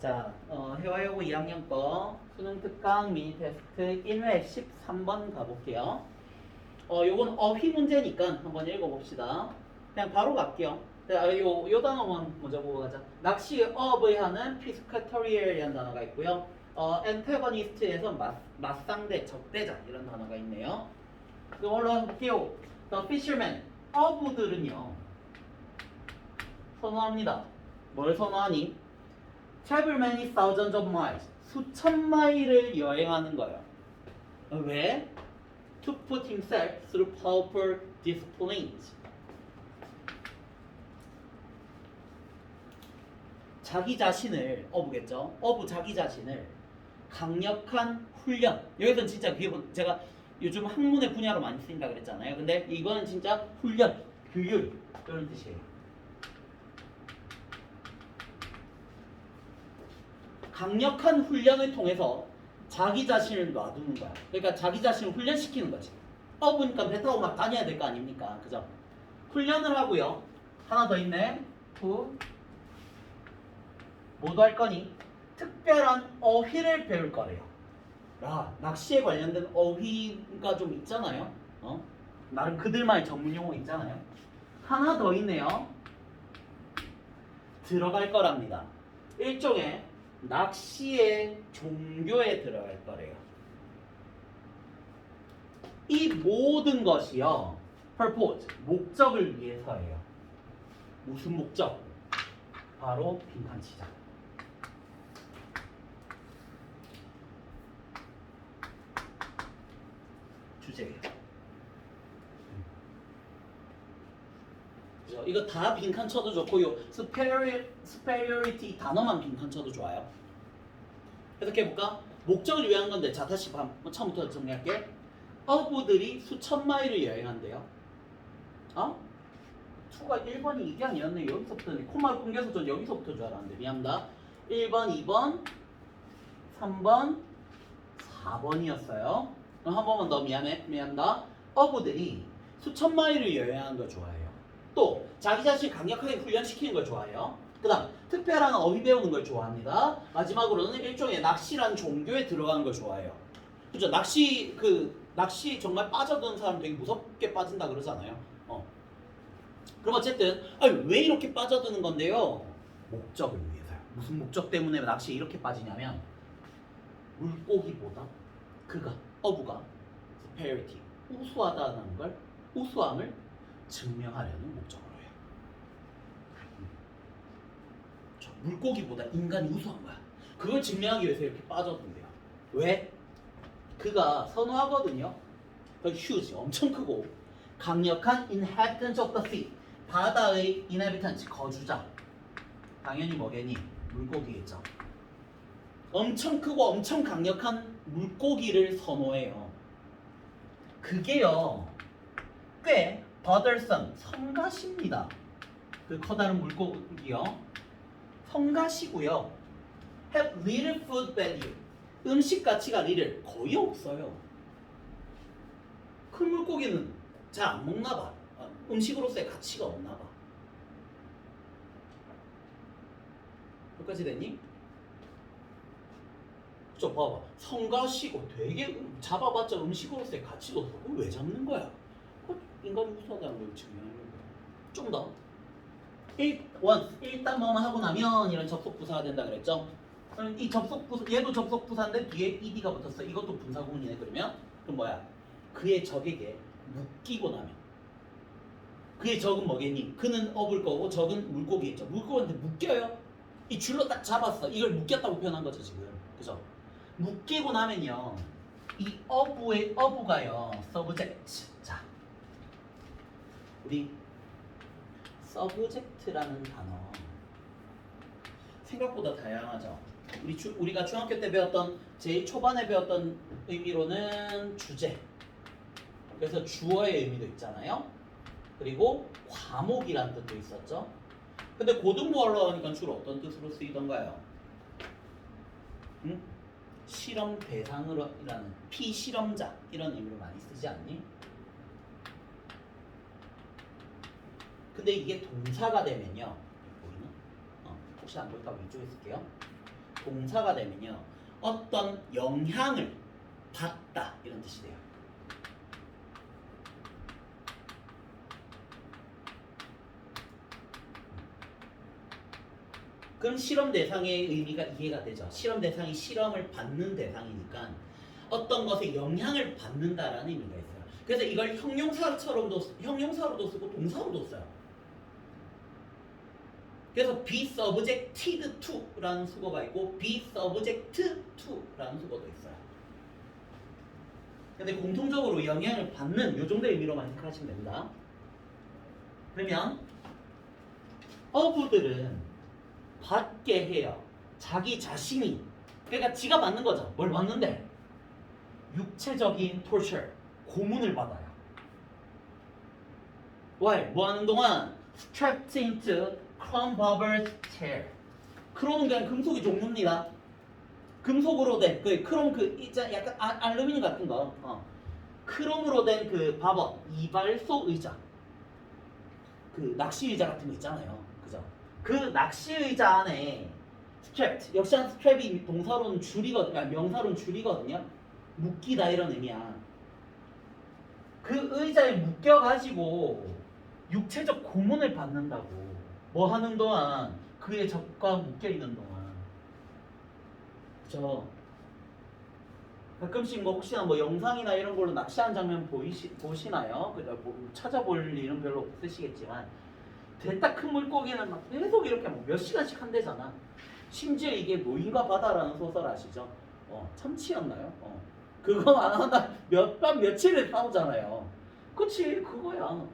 자, 어, 해와요고 2학년 거 수능 특강 미니 테스트 1회 13번 가볼게요. 어, 요건 어휘 문제니까 한번 읽어봅시다. 그냥 바로 갈게요. 자, 요, 요 단어만 먼저 보고 가자. 낚시의 어업을 하는 piscatorial이라는 단어가 있고요. 어, 맞, 맞상대, 적대자 이런 단어가 있네요. 이걸로 한번 볼게요. The fishermen, 어부들은요. 선호합니다. 뭘 선호하니? Travel many thousands of miles. 수천 마일을 여행하는 거예요. 왜? To put himself through powerful disciplines. 자기 자신을 어부겠죠. 어부 자기 자신을 강력한 훈련. 여기서는 진짜 그게 뭐- 제가 요즘 학문의 분야로 많이 쓰인다 그랬잖아요. 근데 이거는 진짜 훈련, 교육 이런 뜻이에요. 강력한 훈련을 통해서 자기 자신을 놔두는 거야. 그러니까 자기 자신을 훈련시키는 거지. 어부니까 배 타고 막 다녀야 될 거 아닙니까? 그죠? 훈련을 하고요. 하나 더 있네. 후. 모두 할 거니 특별한 어휘를 배울 거래요. 야, 낚시에 관련된 어휘가 좀 있잖아요. 어? 나름 그들만의 전문 용어 있잖아요. 하나 더 있네요. 들어갈 거랍니다. 일종의 낚시의 종교에 들어갈 거래요. 이 모든 것이요. purpose, 목적을 위해서예요. 무슨 목적? 바로 빈칸 치자. 주제예요. 그죠? 이거 다 빈칸 쳐도 좋고 요 superior, superiority 단어만 빈칸 쳐도 좋아요. 해석해 볼까? 목적을 위한 건데 자 다시 봐. 처음부터 정리할게. 어부들이 수천 마일을 여행한대요. 어? 투가 1번이 이게 아니었네. 여기서부터 콤마를 끊겨서 전 여기서부터 줄 알았는데 미안합니다. 1번, 2번, 3번, 4번이었어요. 그럼 한 번만 더 미안해. 미안합니다. 어부들이 수천 마일을 여행하는 걸 좋아해요. 또 자기 자신 강력하게 훈련시키는 걸 좋아해요. 그 다음 특별한 어휘 배우는 걸 좋아합니다. 마지막으로는 일종의 낚시란 종교에 들어가는 걸 좋아해요. 그죠? 낚시 그 낚시 정말 빠져드는 사람 되게 무섭게 빠진다 그러잖아요. 어. 그럼 어쨌든 아니, 왜 이렇게 빠져드는 건데요? 목적을 위해서요. 무슨 목적 때문에 낚시에 이렇게 빠지냐면 물고기보다 그가 어부가 superiority 우수하다는 걸 우수함을 증명하려는 목적으로 해요. 저 물고기보다 인간이 우수한 거야. 그걸 증명하기 위해서 이렇게 빠져든대요. 왜? 그가 선호하거든요. 그 huge, 엄청 크고 강력한 inhabitants of the sea, 바다의 inhabitants, 거주자. 당연히 뭐겠니? 물고기겠죠. 엄청 크고 엄청 강력한 물고기를 선호해요. 그게요, 꽤 bothersome, 성가십니다. 그 커다란 물고기요. 성가시고요. have little food value. 음식 가치가 little, 거의 없어요. 큰 물고기는 잘 안 먹나 봐. 어, 음식으로서의 가치가 없나 봐. 여기까지 됐니? 저 봐봐. 성가시고 되게 음- 잡아봤자 음식으로서의 가치도 없고 왜 잡는 거야? 어, 인간이 우수하다는 걸 증명하는 거야. 좀 더. 일, 원, 일단 뭐만 하고 나면 이런 접속 부사가 된다 그랬죠? 이 접속 부사, 얘도 접속 부사인데 뒤에 ed가 붙었어. 이것도 분사 구문이네 그러면 그럼 뭐야? 그의 적에게 묶이고 나면 그의 적은 뭐겠니? 그는 업을 거고 적은 물고기겠죠. 물고기한테 묶여요. 이 줄로 딱 잡았어. 이걸 묶였다고 표현한 거죠 지금. 그죠? 묶이고 나면요. 이 어부의 어부가요. subject. 자, 우리 subject라는 단어 생각보다 다양하죠. 우리 주, 우리가 중학교 때 배웠던 제일 초반에 배웠던 의미로는 주제. 그래서 주어의 의미도 있잖아요. 그리고 과목이란 뜻도 있었죠. 근데 고등부하러 하니까 주로 어떤 뜻으로 쓰이던가요? 응? 실험 대상으로라는 피실험자 이런 의미로 많이 쓰지 않니? 근데 이게 동사가 되면요. 보이나? 어, 혹시 안봐 이쪽에 쓸게요. 동사가 되면요. 어떤 영향을 받다 이런 뜻이 돼요. 그럼 실험 대상의 의미가 이해가 되죠. 실험 대상이 실험을 받는 대상이니까 어떤 것에 영향을 받는다라는 의미가 있어요. 그래서 이걸 형용사처럼도 쓰- 형용사로도 쓰고 동사로도 써요. 그래서 be subjected to라는 수거가 있고 be subject to라는 수거도 있어요. 근데 공통적으로 영향을 받는 요 정도의 의미로만 생각하시면 됩니다. 그러면 어부들은 받게 해요. 자기 자신이 그러니까 지가 맞는 거죠. 뭘 맞는데? 육체적인 torture, 고문을 받아요. Why? 뭐 하는 동안 into chrome barber's chair. 크롬은 그냥 금속의 종류입니다. 금속으로 된 그 크롬 그 있자 약간 아, 알루미늄 같은 거. 어. 크롬으로 된그 바버 이발소 의자. 그 낚시 의자 같은 거 있잖아요. 그죠? 그 낚시 의자 안에 strapped 역시 한 스트랩이 동사로는 줄이거든요. 아니, 명사로는 줄이거든요. 묶이다 이런 의미야. 그 의자에 묶여 가지고 육체적 고문을 받는다고. 뭐 하는 동안 그의 적과 묶여 있는 동안. 그죠? 가끔씩 뭐 혹시나 뭐 영상이나 이런 걸로 낚시한 장면 보이시, 보시나요? 그죠? 뭐 찾아볼 일은 별로 없으시겠지만 됐다 큰 물고기는 막 계속 이렇게 뭐몇 시간씩 한대잖아. 심지어 이게 노인과 바다라는 소설 아시죠? 어, 참치였나요? 어. 그거 안 하나 몇밤 며칠을 싸우잖아요. 그치 그거야.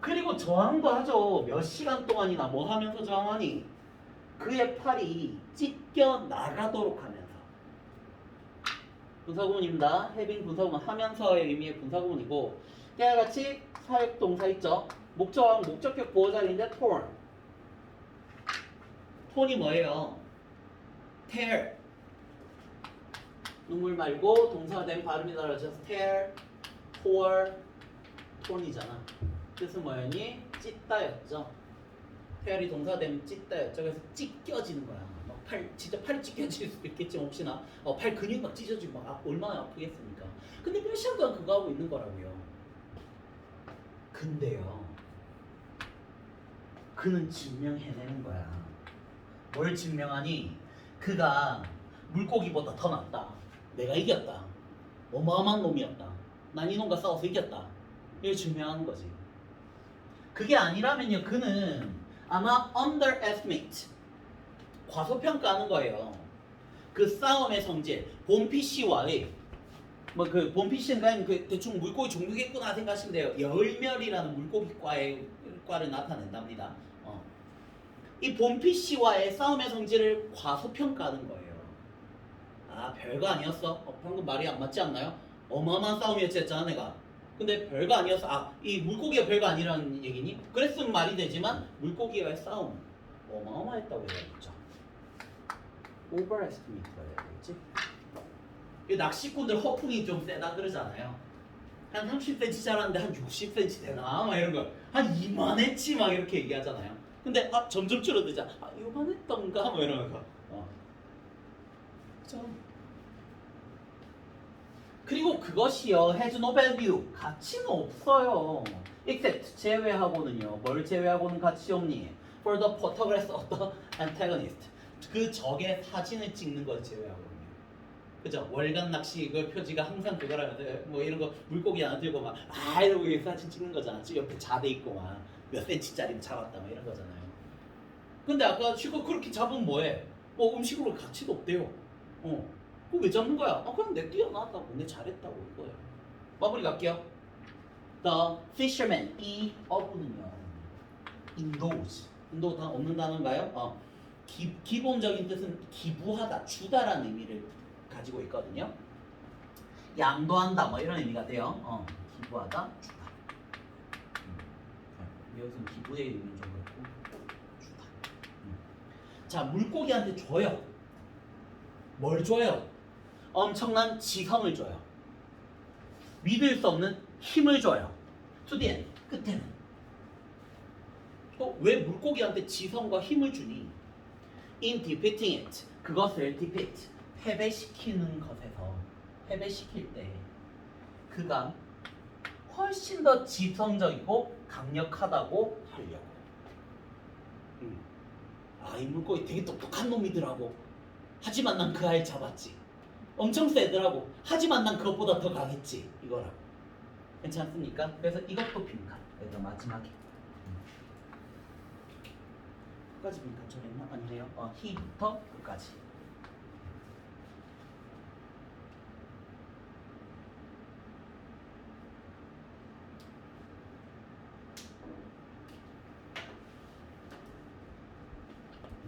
그리고 저항도 하죠. 몇 시간 동안이나 뭐 하면서 저항하니? 그의 팔이 찢겨 나가도록 하면서. 분사구문입니다. 해빙 분사구문 하면서의 의미의 분사구문이고 때와 같이 사역 동사 있죠. 목적어랑 목적격 보호자리인데 torn. 톤이 뭐예요? tear. 눈물 말고 동사가 된 발음이 달라져서 tear, tore, 톤이잖아. 뜻은 뭐였니? 찢다였죠. tear이 동사가 되면 찢다였죠. 그래서 찢겨지는 거야. 막 팔, 진짜 팔이 찢겨질 수도 있겠지만 혹시나 어, 팔 근육 막 찢어지고 막 아, 얼마나 아프겠습니까? 근데 몇 시간 동안 그거 하고 있는 거라고요. 근데요. 그는 증명해내는 거야. 뭘 증명하니? 그가 물고기보다 더 낫다. 내가 이겼다. 어마어마한 놈이었다. 난 이놈과 싸워서 이겼다. 이걸 증명하는 거지. 그게 아니라면요, 그는 아마 underestimate, 과소평가하는 거예요. 그 싸움의 성질, 본피 씨와의 뭐그 본피 씨는 그냥 그 대충 물고기 종류겠구나 생각하시면 돼요. 열멸이라는 물고기과의 과를 나타낸답니다. 어. 이 본피 씨와의 싸움의 성질을 과소평가하는 거예요. 아 별거 아니었어. 어, 방금 말이 안 맞지 않나요? 어마어마한 싸움이었지 했잖아 내가. 근데 별거 아니었어. 아이 물고기가 별거 아니라는 얘기니? 그랬으면 말이 되지만 물고기와의 싸움 어마어마했다고 해야겠죠. overestimate가 돼야 되겠지. 이 낚시꾼들 허풍이 좀 세다 그러잖아요. 한 30cm 자랐는데 한 60cm 되나? 막 이런 거. 한 이만했지 막 이렇게 얘기하잖아요. 근데 아 점점 줄어들자. 아 이만했던가? 뭐 이러면서. 어. 그죠? 그리고 그것이요 has no 가치는 없어요. except 제외하고는요. 뭘 제외하고는 가치 없니? For the photograph of the antagonist. 그 적의 사진을 찍는 걸 제외하고는요. 그죠? 월간 낚시 그 표지가 항상 그거라면서 뭐 이런 거 물고기 하나 들고 막아 이러고 사진 찍는 거잖아. 옆에 자대 있고 막몇 센치짜리 잡았다 막 이런 거잖아요. 근데 아까 지금 그렇게 잡으면 뭐해? 뭐 음식으로 가치도 없대요. 어. 그거 왜 잡는 거야? 아 그냥 내 뛰어나왔다고 내 잘했다고 이거야. 마무리 갈게요. The fisherman 이 어부는요. 인도우지. 인도 다 없는 단어인가요? 어. 기, 기본적인 뜻은 기부하다, 주다라는 의미를 가지고 있거든요. 양도한다 뭐 이런 의미가 돼요. 어. 기부하다, 주다. 음. 여기서 기부의 의미는 좀 그렇고 주다. 음. 자 물고기한테 줘요. 뭘 줘요? 엄청난 지성을 줘요. 믿을 수 없는 힘을 줘요. 투디엔 끝에는 어, 왜 물고기한테 지성과 힘을 주니? In defeating it 그것을 defeat 패배시키는 것에서 패배시킬 때 그가 훨씬 더 지성적이고 강력하다고 하려고. 음. 아이 물고기 되게 똑똑한 놈이더라고. 하지만 난 그 아이 잡았지. 엄청 세더라고. 하지만 난 그것보다 더 강했지. 이거라고. 괜찮습니까? 그래서 이것도 빈칸. 그래서 마지막에. 끝까지 빈칸 처리했나? 아니래요. 어, 히부터 끝까지.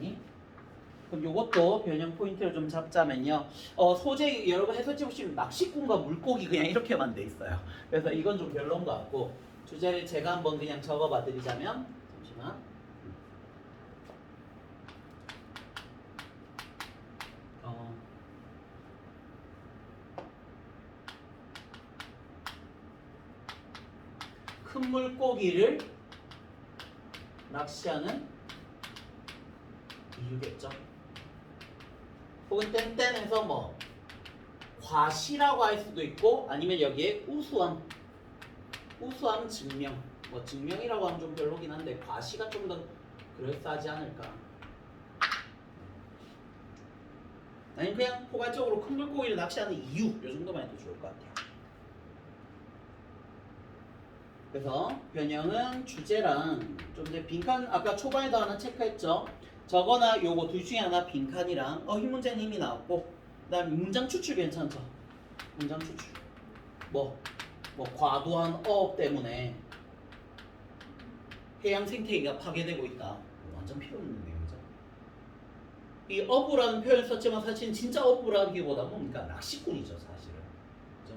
니? 그럼 요것도 변형 포인트를 좀 잡자면요. 어, 소재 여러분 해설지 보시면 낚시꾼과 물고기 그냥 이렇게만 돼 있어요. 그래서 이건 좀 별론 것 같고 주제를 제가 한번 그냥 적어봐 드리자면 잠시만. 어. 큰 물고기를 낚시하는 이유겠죠. 혹은 땡땡해서 뭐 과시라고 할 수도 있고 아니면 여기에 우수함 우수함 증명 뭐 증명이라고 하면 좀 별로긴 한데 과시가 좀 더 그럴싸하지 않을까. 아니면 그냥 포괄적으로 큰 물고기를 낚시하는 이유 요 정도만 해도 좋을 것 같아요. 그래서 변형은 주제랑 좀 이제 빈칸 아까 초반에도 하나 체크했죠 저거나 요거 둘 중에 하나 빈칸이랑 어이 문제는 이미 나왔고 그다음 문장 추출 괜찮죠? 문장 추출. 뭐, 뭐 과도한 어업 때문에 해양 생태계가 파괴되고 있다. 완전 필요 없는 내용이죠. 이 어부라는 표현 썼지만 사실 진짜 어부라기보다 뭡니까 낚시꾼이죠 사실은. 그죠?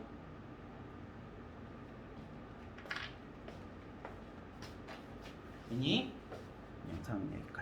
이니 영상 여기까지